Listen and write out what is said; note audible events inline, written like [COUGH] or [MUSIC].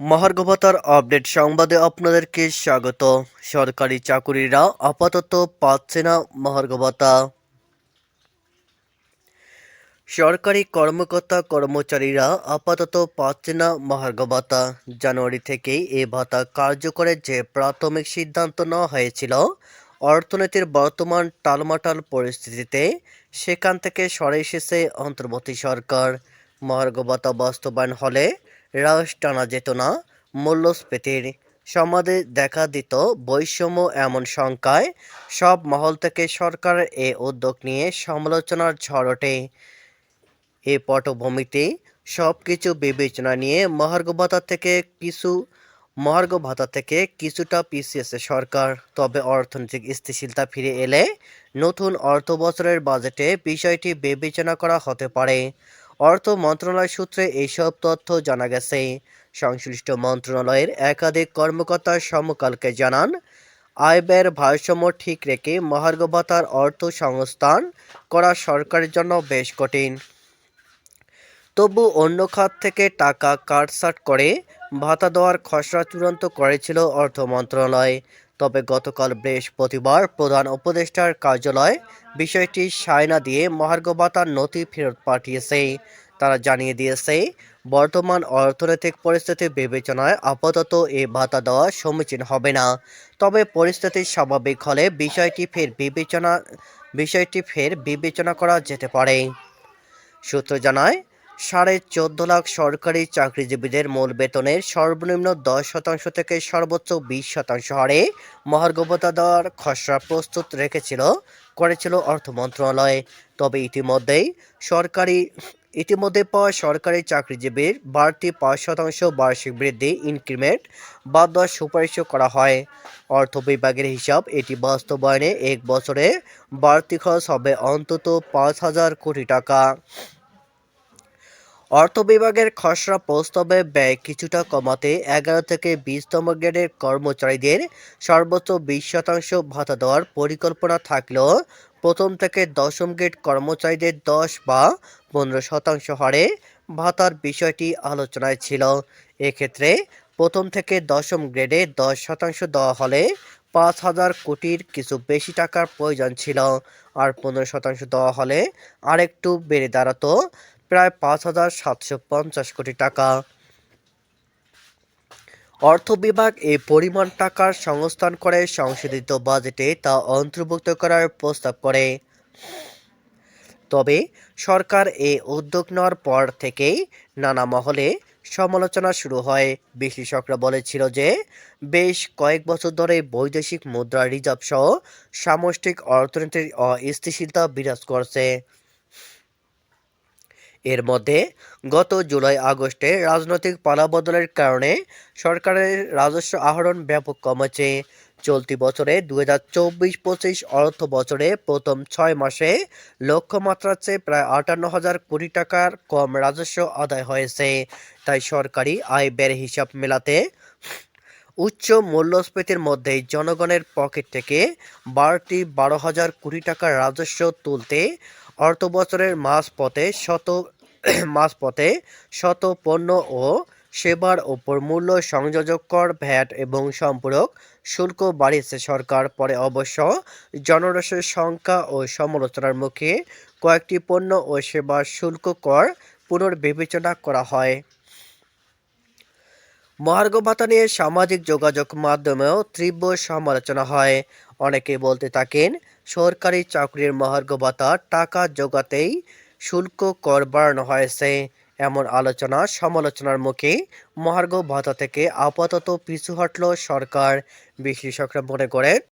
মহার্ঘ ভাতার আপডেট সংবাদে আপনাদেরকে স্বাগত। সরকারি চাকুরিরা আপাতত পাচ্ছে না মহার্ঘ ভাতা সরকারি কর্মকর্তা কর্মচারীরা আপাতত পাচ্ছে না মহার্ঘ ভাতা জানুয়ারি থেকেই এ ভাতা কার্যকরের যে প্রাথমিক সিদ্ধান্ত নেওয়া হয়েছিল, অর্থনীতির বর্তমান টালমাটাল পরিস্থিতিতে সেখান থেকে সরে এসেছে অন্তর্বর্তী সরকার। মহার্ঘ ভাতা বাস্তবায়ন হলে হ্রাস টানা যেত না মূল্যস্ফীতির সমাজে দেখা দিত বৈষম্য এমন সংখ্যায় সব মহল থেকে সরকারের এ উদ্যোগ নিয়ে সমালোচনার ঝড় এ পটভূমিতে সব কিছু বিবেচনা নিয়ে মহার্ঘ ভাতা থেকে কিছু, মহার্ঘ ভাতা থেকে কিছুটা পিছিয়েছে সরকার। তবে অর্থনৈতিক স্থিতিশীলতা ফিরে এলে নতুন অর্থ বছরের বাজেটে বিষয়টি বিবেচনা করা হতে পারে। অর্থ মন্ত্রণালয় সূত্রে এইসব তথ্য জানা গেছে। সংশ্লিষ্ট মন্ত্রণালয়ের একাধিক কর্মকর্তা সমকালকে জানান আয় ব্যয়ের ভারসাম্য ঠিক রেখে মহার্ঘ ভাতার অর্থ সংস্থান করা সরকারের জন্য বেশ কঠিন। তবু অন্য খাত থেকে টাকা কাটছাট করে ভাতা দেওয়ার খসড়া চূড়ান্ত করেছিল অর্থ মন্ত্রণালয়। তবে গতকাল বৃহস্পতিবার প্রধান উপদেষ্টার কার্যালয় বিষয়টি সায়না দিয়ে মহার্ঘ ভাতার নথি ফেরত পাঠিয়েছে। তারা জানিয়ে দিয়েছে, বর্তমান অর্থনৈতিক পরিস্থিতি বিবেচনায় আপাতত এ ভাতা দেওয়া সমীচীন হবে না। তবে পরিস্থিতি স্বাভাবিক হলে বিষয়টি ফের বিবেচনা বিষয়টি ফের বিবেচনা করা যেতে পারে। সূত্র জানায় সাড়ে চোদ্দ লাখ সরকারি চাকরিজীবীদের মূল বেতনের সর্বনিম্ন দশ শতাংশ থেকে সর্বোচ্চ বিশ শতাংশ হারে মহার্ঘবতা দেওয়ার খসড়া প্রস্তুত রেখেছিল, করেছিল অর্থ মন্ত্রণালয়। তবে ইতিমধ্যেই সরকারি, ইতিমধ্যে পাওয়া সরকারি চাকরিজীবীর বাড়তি পাঁচ শতাংশ বার্ষিক বৃদ্ধি ইনক্রিমেন্ট বাদ দেওয়ার সুপারিশও করা হয়। অর্থ বিভাগের হিসাব এটি বাস্তবায়নে এক বছরে বাড়তি খরচ হবে অন্তত পাঁচ হাজার কোটি টাকা। অর্থ বিভাগের খসড়া প্রস্তাবে ব্যয় কিছুটা কমাতে এগারো থেকে বিশতম গ্রেডের কর্মচারীদের সর্বোচ্চ বিশ শতাংশ ভাতা দেওয়ার পরিকল্পনা থাকলেও প্রথম থেকে দশম গ্রেড কর্মচারীদের দশ বা পনেরো শতাংশ হারে ভাতার বিষয়টি আলোচনায় ছিল। এক্ষেত্রে প্রথম থেকে দশম গ্রেডে দশ শতাংশ দেওয়া হলে পাঁচ হাজার কোটির কিছু বেশি টাকার প্রয়োজন ছিল। আর পনেরো শতাংশ দেওয়া হলে আরেকটু বেড়ে দাঁড়াতো প্রায় পাঁচ হাজার সাতশো পঞ্চাশ কোটি টাকা। অর্থ বিভাগ এই পরিমাণ টাকার সংস্থান করে সংশোধিত বাজেটে তা অন্তর্ভুক্ত করার প্রস্তাব করে। তবে সরকার এ উদ্যোগ নেওয়ার পর থেকেই নানা মহলে সমালোচনা শুরু হয়। বিশ্লেষকরা বলেছিল যে, বেশ কয়েক বছর ধরে বৈদেশিক মুদ্রা রিজার্ভ সহ সামষ্টিক অর্থনীতির অস্থিতিশীলতা বিরাজ করছে। এর মধ্যে গত জুলাই আগস্টে রাজনৈতিক পালাবদলের কারণে সরকারের রাজস্ব আহরণ ব্যাপক কমেছে। চলতি বছরে দু হাজার চব্বিশ পঁচিশ অর্থ বছরে প্রথম ছয় মাসে লক্ষ্যমাত্রার চেয়ে প্রায় আটান্ন হাজার কোটি টাকার কম রাজস্ব আদায় হয়েছে। তাই সরকারি আয় ব্যয়ের হিসাব মেলাতে উচ্চ মূল্যস্ফীতির মধ্যেই জনগণের পকেট থেকে বাড়তি বারো হাজার কোটি টাকার রাজস্ব তুলতে অর্থ বছরের মাঝপথে শত [CLEARS THROAT] মাঝপথে শত পণ্য ও সেবার ওপর মূল্য সংযোজক কর, ভ্যাট এবং সম্পূরক শুল্ক বাড়িয়েছে সরকার। পরে অবশ্য জনরসের সংখ্যা ও সমালোচনার মুখে কয়েকটি পণ্য ও সেবার শুল্ক কর পুনর্বিবেচনা করা হয়। মহার্ঘ ভাতা নিয়ে সামাজিক যোগাযোগ মাধ্যমেও তীব্র সমালোচনা হয়। অনেকে বলতে থাকেন সরকারি চাকরির মহার্ঘ ভাতা, টাকা জোগাতেই শুল্ক কর বাড়ানো হয়েছে। এমন আলোচনা সমালোচনার মুখে মহার্ঘ ভাতা থেকে আপাতত পিছু হটল সরকার বিশ্লেষকরা মনে করেন।